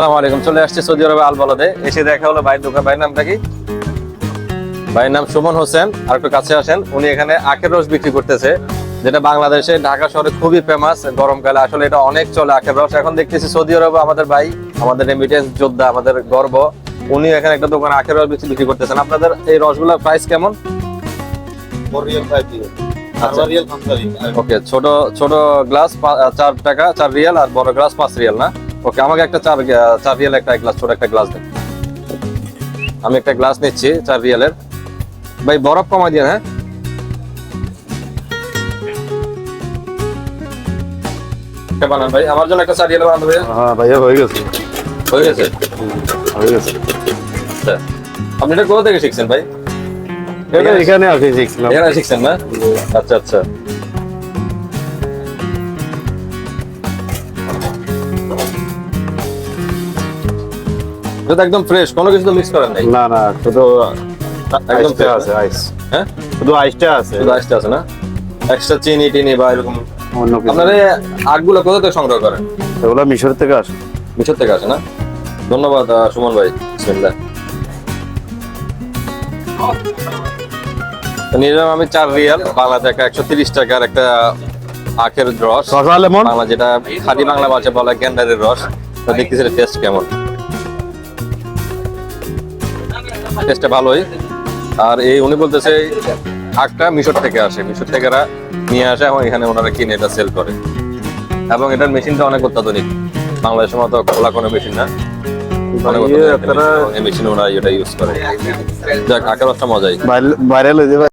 আসসালামু আলাইকুম। চলে আসছে সৌদি আরবে আল বলদে এসে দেখা হলো ভাই দোকান। ভাইয়ের নামটা কি? ভাইয়ের নাম সুমন হোসেন। আর একটু কাছে আসেন। উনি এখানে আখের রস বিক্রি করতেছে যেটা বাংলাদেশে ঢাকা শহরে খুবই ফেমাস গরমকালে। আসলে এটা অনেক চলে আখের রস। এখন দেখতেছি সৌদি আরবে আমাদের ভাই আমাদের রেমিটেন্স যোদ্ধা আমাদের গর্ব। উনি এখানে একটা দোকানে আখের রস বিক্রি বিক্রি করতেছেন। আপনাদের এই রসগুলোর প্রাইস কেমন? দিয়ে। আচ্ছা। ওকে ছোট ছোট গ্লাস চার টাকা চার রিয়াল আর বড় গ্লাস পাঁচ রিয়াল না? ওকে আমাকে একটা চার চার রিয়াল একটা গ্লাস ছোট একটা গ্লাস দেন। আমি একটা গ্লাস নিচ্ছি চার রিয়ালের ভাই বরফ কমাই দিয়ে হ্যাঁ? একটা বানান ভাই আমার জন্য একটা চার রিয়াল বানান ভাই। হ্যাঁ ভাইয়া হয়ে গেছে। হয়ে গেছে? হয়ে গেছে। আচ্ছা আপনি এটা কোথা থেকে শিখছেন ভাই? এটা এখানে আছে শিখছিলাম। এখানে শিখছেন না? আচ্ছা আচ্ছা। এটা একদম ফ্রেশ কোনো কিছু তো মিক্স করেন নাই। না না শুধু একদম আইসটা আছে আইস হ্যাঁ? শুধু আইসটা আছে। শুধু আসতে আছে না? এক্সট্রা চিনি টিনি বা এরকম। অন্য কিছু। আপনারা আগগুলো কোথা থেকে সংগ্রহ করেন? এগুলো মিশর থেকে আসে। মিশর থেকে আসে না? ধন্যবাদ সুমন ভাই। বিসমিল্লাহ। যালাম আমি চার রিয়াল। বাংলা টাকা একশো তিরিশ টাকার একটা আখের রস। বাংলা যেটা খাঁটি বাংলা ভাষা বলা গ্যান্ডারের রস। তো দেখতেছি টেস্ট কেমন। টেস্টটা ভালোই। আর এই উনি বলতেছে আখটা মিশর থেকে আসে। মিশর থেকে এরা নিয়ে আসে এবং এখানে ওনারা কিনে এটা সেল করে। এবং এটার মেশিনটা অনেক অত্যাধুনিক। বাংলাদেশের মতো খোলা কোনো মেশিন না। অনেক মেশিনে। ওনারা এটা ইউজ করে। যাক আখের রসটা মজাই। ভাইরাল হয়ে যাবে।